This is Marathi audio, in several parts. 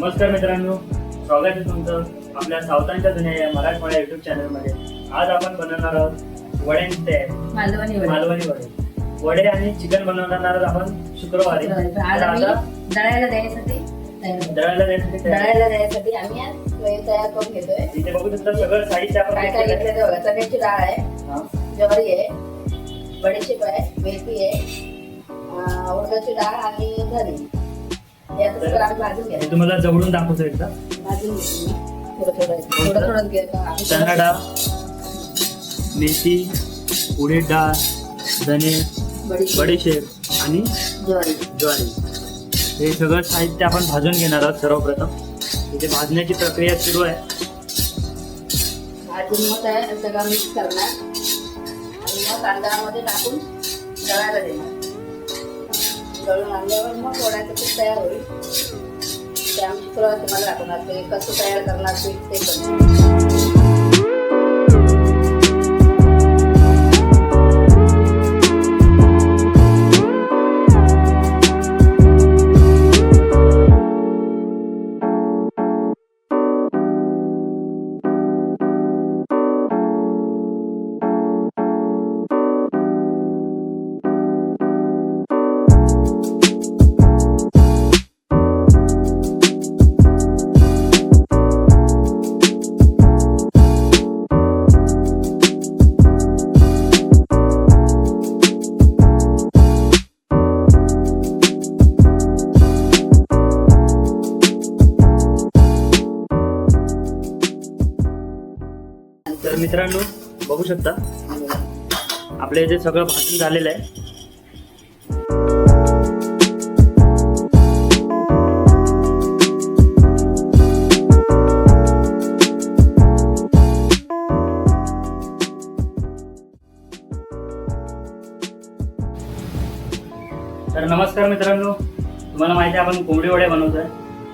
नमस्कार मित्रांनो स्वागत आहे तुमचं आपल्या सावतांच्या जुन्या या मराठवाडा युट्यूब चॅनलमध्ये आज आपण बनवणार आहोत वड्यांचे मालवणी वडे. मालवणी वडे वडे आणि चिकन बनवणार आहोत आपण शुक्रवारी तर आज तर आम्ही आता दळायला द्यायसाठी तयार- दळायला द्यायसाठी तयार. दळायला द्यायसाठी आम्ही आज तयार करून घेतोय इथे बघू शकता सगळं साहित्य आपण काय काय घेतलेलं घेतलं ते बघा चण्याची डाळ आहे आहे. हा. ज्वारी आहे बडीशेप आहे मेथी आहे अं, उडदाची डाळ आणि धनी घ्यायचं तुम्हाला जवळून दाखवतो एकदा. चणा डाळ मेथी उडीद डाळ धने बडीशेप. आणि ज्वारी. ज्वारी. हे सगळं साहित्य आपण भाजून घेणार आहोत सर्वप्रथम. इथे भाजण्याची प्रक्रिया सुरू आहे. भाजून मग सगळं मिक्स करणार. आणि मग तांदळामध्ये टाकून दळायला देणार. तळून आणल्यावर मग वड्याचं पीठ तयार होईल. ते आम्ही शुक्रवार तुम्हाला दाखवणार ते कसं तयार करणार पीठ ते पण. तर मित्रांनो बघू शकता. आपल्या इथे सगळं भाषण झालेलं आहे. तर नमस्कार मित्रांनो तुम्हाला माहिती आहे आपण कोंबडी वडे बनवतोय.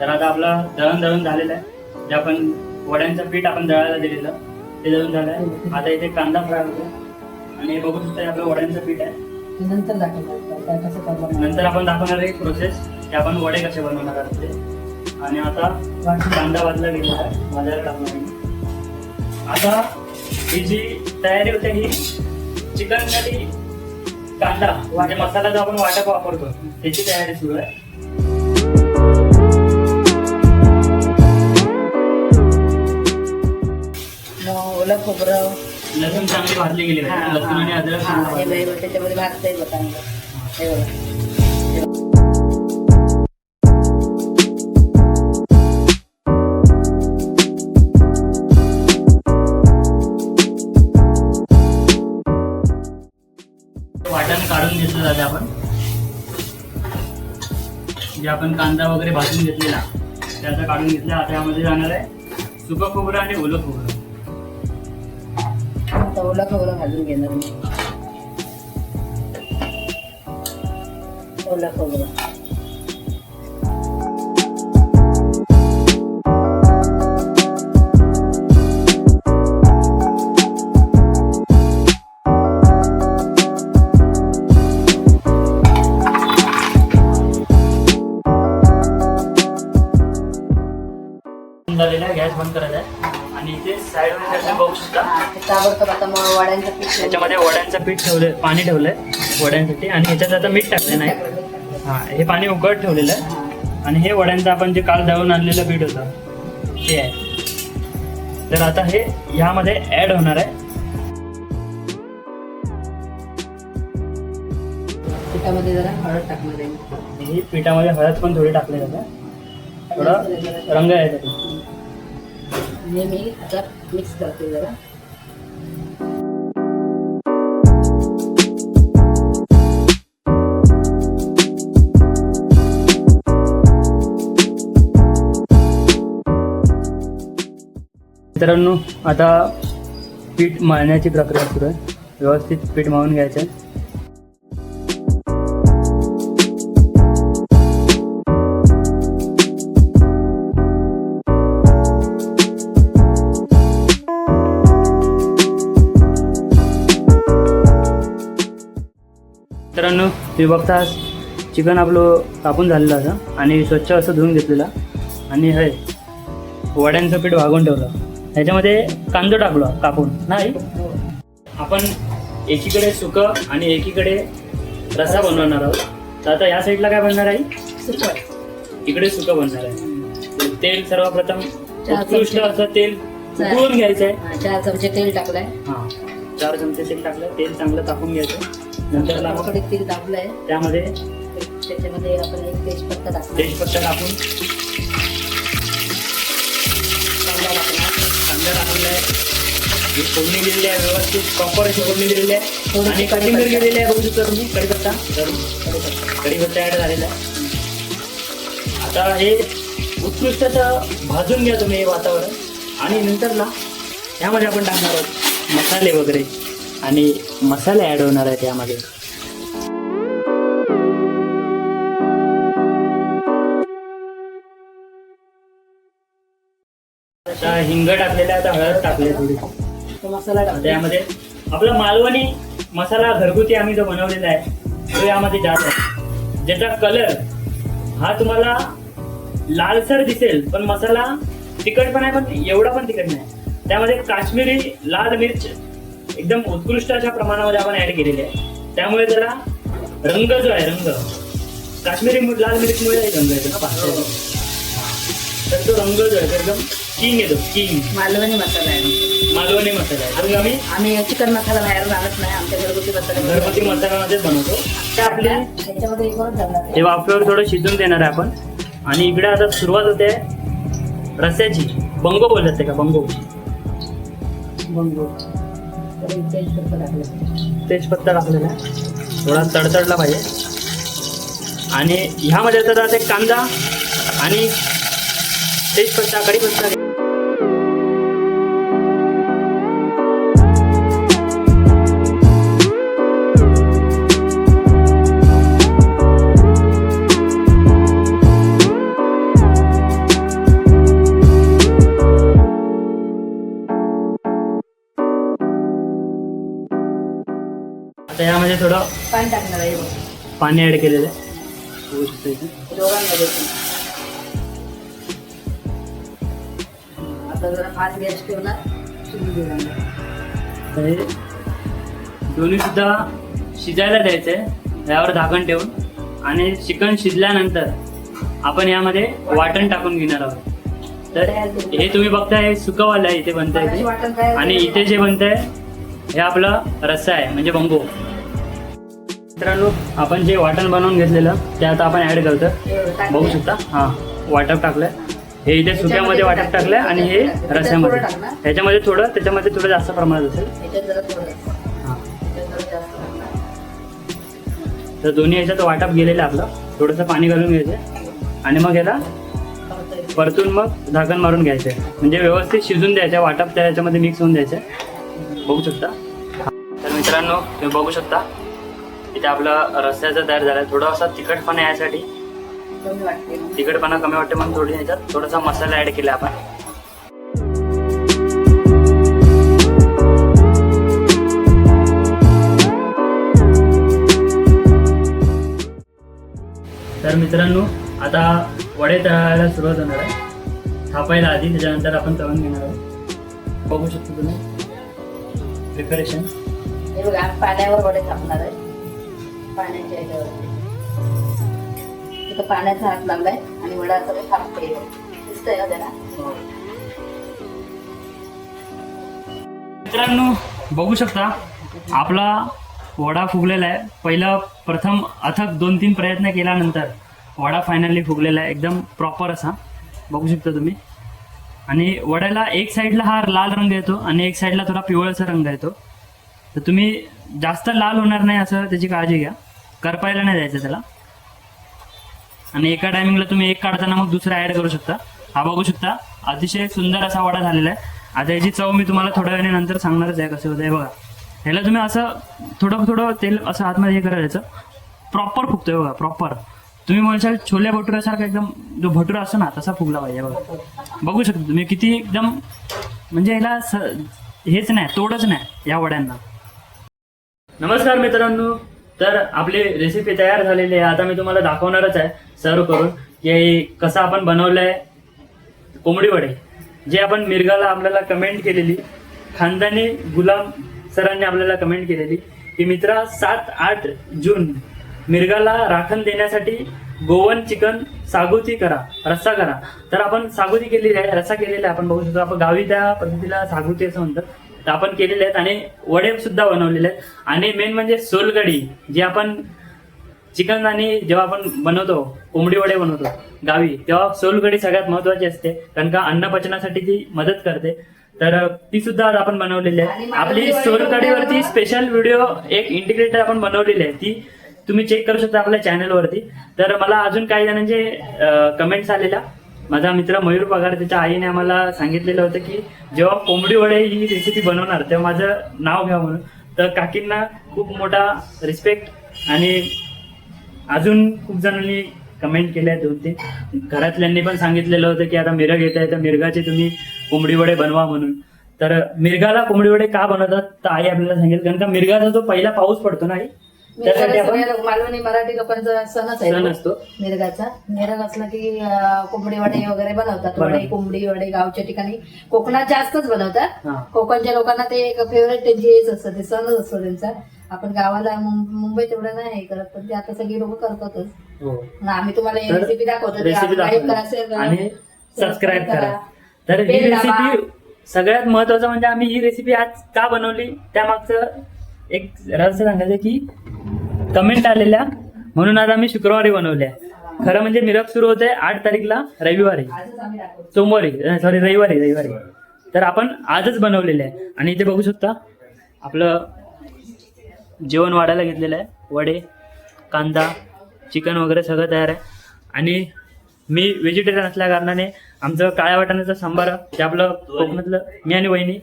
तर आता आपला दळण दळण झालेलं आहे. जे आपण वड्यांचं पीठ आपण दळायला दिलेलं. ते दळून झालं आहे आता इथे कांदा फ्राय होतो आणि हे बघू शकता आपलं वड्यांचं पीठ आहे. ते नंतर दाखवणार. काय कसं करणार? नंतर आपण दाखवणार एक प्रोसेस की आपण वडे कसे बनवणार आहोत ते. आणि आता कांदा भाजला गेलेला आहे. भाजायला टाकणार आहे. आता ही जी तयारी होते ही चिकन कांदा म्हणजे मसाला जो आपण वाटप वापरतो त्याची तयारी सुरू आहे. ओलं खोबरं. लसूण चांगली भाजली गेली हा, पाहिजे. लसूण आणि हा, अद्रक हा, हे. बघ, त्याच्यामध्ये भाजता येईल बघा हे बघा. वाटण काढून घेतलं जाते आपण. जे आपण कांदा वगैरे भाजून घेतलेला ते आता काढून घेतला. आता यामध्ये जाणार आहे सुकं खोबरं आणि ओलं खोबरं. आता खोबरं भाजून घेणार मी? ओलं खोबरं झालेला गॅस बंद करायचा आहे. बघू शकता ते ताबडतोब आता मग वड्यांचं पीठ ठेवून त्याच्यामध्ये वड्यांचं पीठ ठेवलंय पाणी ठेवलंय वड्यांसाठी. आणि ह्याच्यात आता मीठ टाकलं नाही. हा हे पाणी उकळत ठेवलेलं आहे. आणि हे वड्यांचं आपण जे काल दळून आणलेलं पीठ होतं ते आहे. तर आता हे ह्यामध्ये ऍड होणार आहे. पिठामध्ये जरा हळद टाकणार आहे. मी. ही पिठामध्ये हळद पण थोडी टाकली जाते थोडा रंग यायसाठी हे मी आता मिक्स करते जरा. मित्रांनो आता पीठ मळण्याची प्रक्रिया सुरू आहे. व्यवस्थित पीठ मळून घ्यायचं आहे. तुम्ही बघता चिकन आपलं कापून झालेलं असं आणि स्वच्छ असं धुवून घेतलेलं. आणि हे वड्यांचं पीठ वागून ठेवलं. ह्याच्यामध्ये कांदो टाकलो कापून. नाही. आपण एकीकडे सुक आणि एकीकडे रसा बनवणार आहोत. तर आता या साईडला काय बनणार आहे? इकडे सुक बनणार आहे. तेल सर्वप्रथम उत्कृष्ट. असं तेल उकळून घ्यायचं आहे चार चमचे तेल टाकलंय. हा चार चमचे तेल टाकलं. तेल चांगलं तापून घ्यायचं नंतर कडे तेल टाकलंय त्यामध्ये त्याच्यामध्ये आपण एक तेजपत्ता टाकला तेजपत्ता टाकून कांदा टाकला. कांदा टाकलेला आहे. ही फोडणी दिलेली आहे व्यवस्थित. प्रॉपर अशी फोडणी दिलेली आहे. आणि कढीपत्ता. कटिंग गेलेली आहे बघू शकता तुम्ही कढीपत्ता. कढीपत्ता ऍड झालेला आहे. आता हे उत्कृष्ट असं भाजून घ्या तुम्ही हे वातावरण. आणि नंतर ना ह्यामध्ये आपण टाकणार आहोत मसाले वगैरे. आणि मसाले ऍड होणार आहेत यामध्ये. आता हिंग टाकलेला आहे, आता हळद टाकली आहे थोडी. तो मसाला टाकला त्यामध्ये आपला मालवणी मसाला घरगुती आम्ही जो बनवलेला आहे तो यामध्ये जात आहे. ज्याचा कलर हा तुम्हाला लालसर दिसेल पण मसाला तिखट पण आहे पण एवढा पण तिखट नाही. त्यामध्ये काश्मीरी लाल मिर्च एकदम उत्कृष्ट अशा प्रमाणामध्ये आपण ऍड केलेली आहे. त्यामुळे त्याला रंग जो आहे रंग. काश्मीरी लाल मिरचीमुळे रंग येतो ना. तर तो रंग जो आहे तो एकदम किंग येतो किंग मालवणी मसाला आहे मालवणी मसाला आहे. आणि आम्ही आम्ही चिकन मसाला बाहेरून आणत नाही आमच्या घरगुती मसाला घरगुती मसाल्यामध्येच बनवतो. ते आपले त्याच्यामध्ये एक वरच घालणार हे वाफेवर थोडं शिजून देणार आहे आपण. आणि इकडे आता सुरुवात होते रस्याची. बंगो बोलतात ते का? बंगो. बंगो. तेजपत्ता टाकलेला आहे. थोडा तडतडला पाहिजे. आणि ह्यामध्ये तर ते कांदा आणि तेजपत्ता कढीपत्ता आता यामध्ये थोडं पाणी टाकणार आहे. पाणी ऍड केलेलं आहे बघू शकता इथे. दोघांमध्ये पण. आता जरा फास्ट गॅस ठेवणार शिजू देणार तर दोन्ही सुद्धा शिजायला द्यायचंय यावर झाकण ठेवून आणि चिकन शिजल्यानंतर आपण यामध्ये वाटण टाकून घेणार आहोत तर हे तुम्ही बघताय सुकवालं आहे इथे बनतंय आणि. इथे जे बनतंय हे आपलं रस्सा आहे म्हणजे बंगो मित्रांनो आपण जे वाटण बनवून घेतलेलं ते आता आपण ऍड करतो. बघू शकता? हा वाटप टाकलंय. हे इथे सुक्यामध्ये वाटप टाकलंय आणि हे रस्स्यामध्ये. ह्याच्यामध्ये थोडं त्याच्यामध्ये थोडं जास्त प्रमाणात असेल. हा. तर दोन्ही ह्याच्यात वाटप गेलेलं आहे आपलं. थोडंसं पाणी घालून घ्यायचं आणि मग याला परतून मग झाकण मारून घ्यायचं म्हणजे व्यवस्थित शिजून द्यायचं वाटप त्या याच्यामध्ये मिक्स होऊन द्यायचं बघू शकता? मित्रांनो तुम्ही बघू शकता. इथे आपला रस्त्याचा तयार झाला थोडा असा तिखटपणा यासाठी. तिखटपणा कमी वाटते म्हणून थोडी याच्यात थोडासा मसाला ऍड केला आपण. तर मित्रांनो आता वडे तळायला सुरुवात होणार आहे. थापायला आधी त्याच्यानंतर आपण तळून घेणार आहोत. बघू शकतो तुम्ही. प्रिपरेशन हे बघा पाण्यावर वडे आहे पाण्याच्या तिथं पाण्याचा हात लावलाय आणि वडा दिसतंय ना त्याला मित्रांनो बघू शकता आपला वडा फुगलेला आहे. पहिला प्रथम अथक दोन तीन प्रयत्न केल्यानंतर वडा फायनली फुगलेला आहे. एकदम प्रॉपर असा. बघू शकता तुम्ही. आणि वड्याला एक साईडला हा लाल रंग येतो आणि एक साईडला थोडा पिवळसा रंग येतो. तर तुम्ही जास्त लाल होणार नाही असं त्याची काळजी घ्या. करपायला नाही द्यायचं त्याला. आणि एका टायमिंगला तुम्ही एक काढताना मग दुसरा ऍड करू शकता. हा बघू शकता अतिशय सुंदर असा वडा झालेला आहे. आता याची चव मी तुम्हाला थोड्या वेळाने नंतर सांगणारच आहे कसं होतं आहे बघा. ह्याला तुम्ही असं थोडं थोडं तेल असं आतमध्ये हे करायचं प्रॉपर फुगतोय बघा प्रॉपर तुम्ही म्हणशाल छोल्या भटुऱ्यासारखा एकदम जो भटुरा असतो ना तसा फुगला पाहिजे बघा. बघू शकता तुम्ही किती एकदम म्हणजे ह्याला स- हेच नाही तोडच नाही या वड्यांना. नमस्कार मित्रांनो. तर आपली रेसिपी तयार झालेली आहे. आता मी तुम्हाला दाखवणारच आहे. सर्व करून. की कसं आपण बनवलंय? कोंबडी वडे. जे आपण मिरगाला आपल्याला कमेंट केलेली खानदानी गुलाम सरांनी आपल्याला कमेंट केलेली की मित्रा सात आठ जून मिरगाला राखण देण्यासाठी गोवन चिकन सागोती करा रस्सा करा. तर आपण सागोती केलेली आहे. रस्सा केलेला आहे. आपण बघू शकतो आपण गावी त्या पद्धतीला सागोती असं म्हणतात. आपण केलेले आहेत आणि वडे सुद्धा बनवलेले आहेत. आणि मेन म्हणजे सोलकढी जे आपण चिकन आणि जेव्हा आपण बनवतो कोंबडी वडे बनवतो गावी तेव्हा सोलकढी सगळ्यात महत्वाची असते. कारण का अन्न पचनासाठी ती मदत करते. तर ती सुद्धा आज आपण बनवलेली आहे. आपली ती वडे सोलकढीवरती बनवायला- स्पेशल व्हिडिओ एक इंटिग्रेटर आपण बनवलेली आहे. ती तुम्ही चेक करू शकता आपल्या चॅनलवरती तर मला अजून काही जणांचे कमेंट्स आलेल्या. माझा मित्र मयूर पगार त्याच्या आईने आम्हाला सांगितलेलं होतं की जेव्हा कोंबडी वडे ही रेसिपी बनवणार तेव्हा माझं नाव घ्या म्हणून. तर काकींना खूप मोठा रिस्पेक्ट आणि अजून खूप जणांनी कमेंट केल्या दोन ते घरातल्यांनी पण सांगितलेलं होतं की आता मिरग येत आहे तर मिरगाचे तुम्ही कोंबडी वडे बनवा म्हणून. तर मिरगाला कोंबडी वडे का बनवतात? तर आई आपल्याला सांगेल कारण का मिरगाचा जो पहिला पाऊस पडतो ना आई त्यासाठी आपण मालवणी मराठी लोकांचा सणच आहे. सण तो. असतो. मिरगाचा. मिरग असला की अं, कोंबडी वडे वगैरे बनवतात. वडे. कोंबडी वडे गावच्या ठिकाणी. कोकणात जास्तच बनवतात. हा. कोकणच्या लोकांना ते एक फेवरेट त्यांची हेच असतं. ते सणच असतो त्यांचा. आपण गावाला मुं- मुंबईत एवढं नाही हे करत पण ते आता सगळी लोक करतातच. हो. मग आम्ही तुम्हाला ही तर रेसिपी दाखवतो. ती रेसिपी आणि सबस्क्राईब करा. तर ही दाबा. रेसिपी सगळ्यात महत्वाचं म्हणजे आम्ही ही रेसिपी आज का बनवली? त्यामागचं एक रहस्य सांगायचं की कमेंट आलेल्या. म्हणून आज आम्ही शुक्रवारी बनवल्या. खरं म्हणजे मिरग सुरू होते आठ तारीखला रविवारी. सोमवारी सॉरी रविवारी रविवारी. तर आपण आजच बनवलेले आहे. आणि इथे बघू शकता आपलं जेवण वाढायला घेतलेलं आहे. वडे कांदा चिकन वगैरे सगळं तयार आहे. आणि मी व्हेजिटेरियन असल्या कारणाने आमचं काळ्या वाटाण्याचं सांबार जे आपलं कोकणातलं मी आणि वहिनी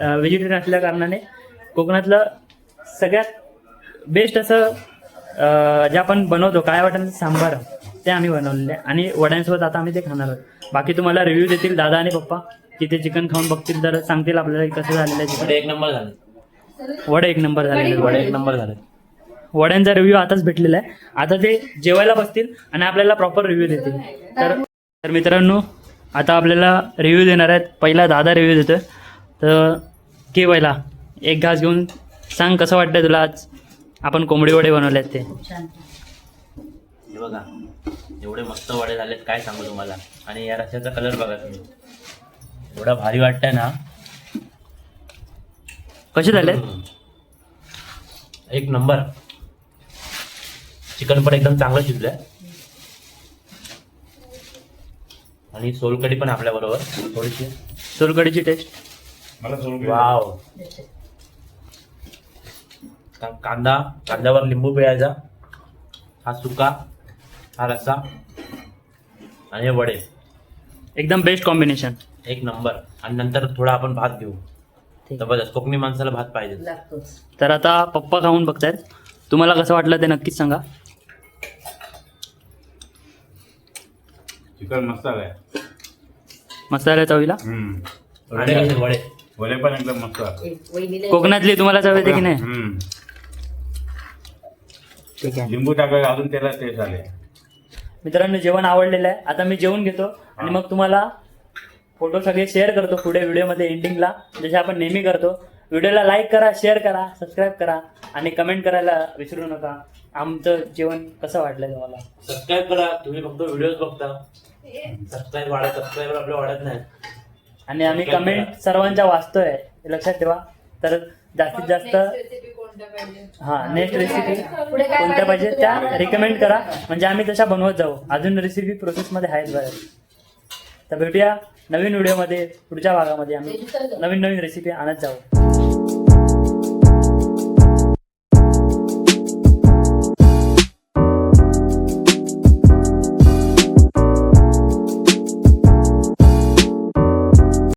व्हेजिटेरियन असल्या कारणाने कोकणातलं सगळ्यात बेस्ट असं अं, जे आपण बनवतो काळ्या वाटाण्याचं सांबार ते आम्ही बनवलेलं. आहे आणि वड्यांसोबत आता आम्ही ते खाणार आहोत. बाकी तुम्हाला रिव्ह्यू देतील दादा आणि पप्पा. की ते चिकन खाऊन बघतील तर सांगतील आपल्याला की कसं झालेलं आहे एक नंबर झाले. वडे एक नंबर झालेले आहेत. वडे एक नंबर झाले. वड्यांचा रिव्ह्यू आताच भेटलेला आहे. आता ते जेवायला बसतील आणि आपल्याला प्रॉपर रिव्ह्यू देतील. तर तर मित्रांनो आता आपल्याला रिव्ह्यू देणार आहेत. पहिला दादा रिव्ह्यू देतोय. तर की पहिला एक घास घेऊन सांग कसं वाटतंय तुला आज? आपण कोंबडी वडे बनवले आहेत ते. हे बघा एवढे मस्त वडे झालेत काय सांगू तुम्हाला? आणि या रस्त्याचा कलर बघा तुम्ही. एवढा भारी वाटतंय ना? कसे झाले एक नंबर. चिकन पण एकदम चांगलं शिजलंय. आणि सोलकडी पण आपल्या बरोबर थोडीशी सोलकडीची टेस्ट वाव का- कांदा कांद्यावर लिंबू पिळायचा हा सुका हा रस्सा आणि हे वडे एकदम बेस्ट कॉम्बिनेशन एक नंबर. आणि नंतर थोडा आपण भात घेऊ. जबरदस्त. कोकणी माणसाला भात पाहिजे. तर आता पप्पा खाऊन बघतायत. तुम्हाला कसं वाटलं ते नक्कीच सांगा. चिकन मस्त आलं चवीला. वडे. पण एकदम मस्त कोकणातली तुम्हाला चव येते की नाही? लिंबू टाकायला अजून त्याला टेस्ट आले मित्रांनो जेवण आवडलेलं आहे. आता मी जेवण घेतो आणि मग तुम्हाला फोटो सगळे शेअर करतो पुढे व्हिडिओमध्ये एंडिंगला जसे आपण नेहमी करतो. व्हिडिओला लाईक करा शेअर करा सबस्क्राईब करा आणि कमेंट करायला विसरू नका. आमचं जेवण कसं वाटलं तुम्हाला? सबस्क्राईब करा. तुम्ही फक्त व्हिडिओज बघता. सबस्क्राईब वाढत सबस्क्राईबर आपल्या वाढत नाही आणि आम्ही कमेंट सर्वांच्या वाचतोय. हे लक्षात ठेवा. तर जास्तीत जास्त हा नेक्स्ट रेसिपी कोणत्या पाहिजे त्या रिकमेंड करा. म्हणजे आम्ही तशा बनवत जाऊ. अजून रेसिपी प्रोसेसमध्ये आहेत बऱ्याच. तर भेटूया नवीन व्हिडिओमध्ये पुढच्या भागामध्ये आम्ही नवीन नवीन रेसिपी आणत जाऊ.